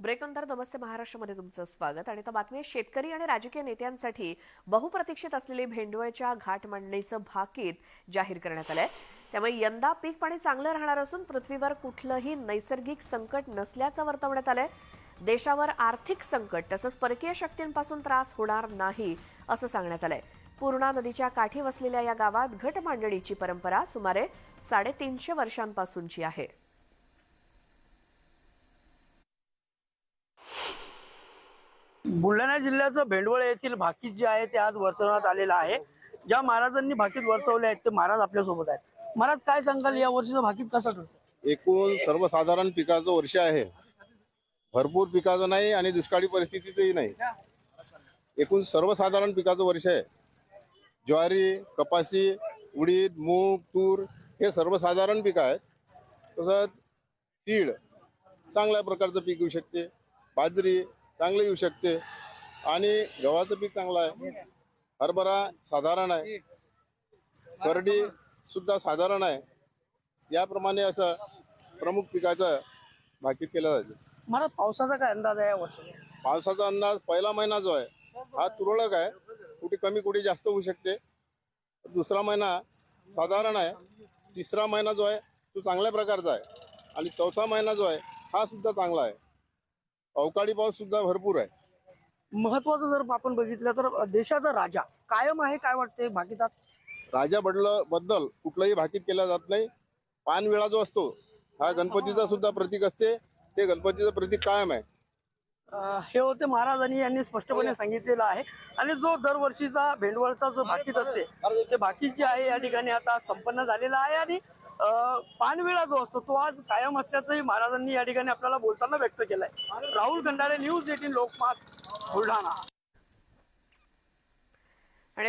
Break नंतर नमस्ते महाराष्ट्रामध्ये तुमचं स्वागत. आणि आता बातमी शेतकरी आणि राजकीय नेत्यांसाठी बहुप्रतीक्षित असलेली भेंडवळच्या घाट मांडणीचं भाकीत जाहीर करण्यात आलंय. त्यामुळे यंदा पीक पाणी चांगलं राहणार असून पृथ्वीवर कुठलंही नैसर्गिक संकट नसल्याचं वर्तवण्यात आलंय. देशावर आर्थिक संकट तसंच परकीय शक्तींपासून त्रास होणार नाही असं सांगण्यात आलंय. पूर्णा नदीच्या काठी वसलेल्या या गावात घट मांडणीची परंपरा सुमारे साडेतीनशे वर्षांपासूनची आहे. बुलढाणा जिल्ह्याचं भेंडवळ येथील भाकीत जे आहे ते आज वर्तवण्यात आलेलं आहे. ज्या महाराजांनी भाकीत वर्तवले आहेत ते महाराज आपल्यासोबत आहेत. महाराज काय सांगाल? या वर्षीचं भाकीत कसं ठरतं? एकूण सर्वसाधारण पिकाचं वर्ष आहे. भरपूर पिकाचं नाही आणि दुष्काळी परिस्थितीचंही नाही. एकूण सर्वसाधारण पिकाचं वर्ष आहे. ज्वारी कपासी उडीद मूग तूर हे सर्वसाधारण पिकं आहेत. तसंच तीळ चांगल्या प्रकारचं पीक येऊ शकते. बाजरी चांगलं येऊ शकते. आणि गव्हाचं पीक चांगलं आहे. हरभरा साधारण आहे. करडी सुद्धा साधारण आहे. याप्रमाणे असं प्रमुख पिकाचं भाकीत केलं जातं महाराज पावसाचा काय अंदाज आहे वर्षी? पावसाचा अंदाज पहिला महिना जो आहे हा तुरळक आहे. कुठे कमी कुठे जास्त होऊ शकते. दुसरा महिना साधारण आहे. तिसरा महिना जो आहे तो चांगल्या प्रकारचा आहे. आणि चौथा महिना जो आहे हा सुद्धा चांगला आहे. अवकाळी पाऊस सुद्धा भरपूर आहे. महत्वाचं जर आपण बघितलं तर देशाचा राजा कायम आहे काय वाटते भाकीतात? राजा बदलबद्दल कुठलंही भाकीत केला जात नाही. पानवेळा जो असतो हा. गणपतीचा सुद्धा प्रतीक असते. ते गणपतीचं प्रतीक कायम आहे. अं, हे होते महाराजांनी यांनी स्पष्टपणे सांगितलेलं आहे. आणि जो दरवर्षीचा भेंडवळचा जो भाकीत असते ते भाकीत जे आहे या ठिकाणी आता संपन्न झालेला आहे आणि पानविळा जो असतो तो आज कायम असल्याचंही महाराजांनी या ठिकाणी आपल्याला बोलताना व्यक्त केलंय. Rahul Khandare news eighteen Lokmat Buldhana. आणि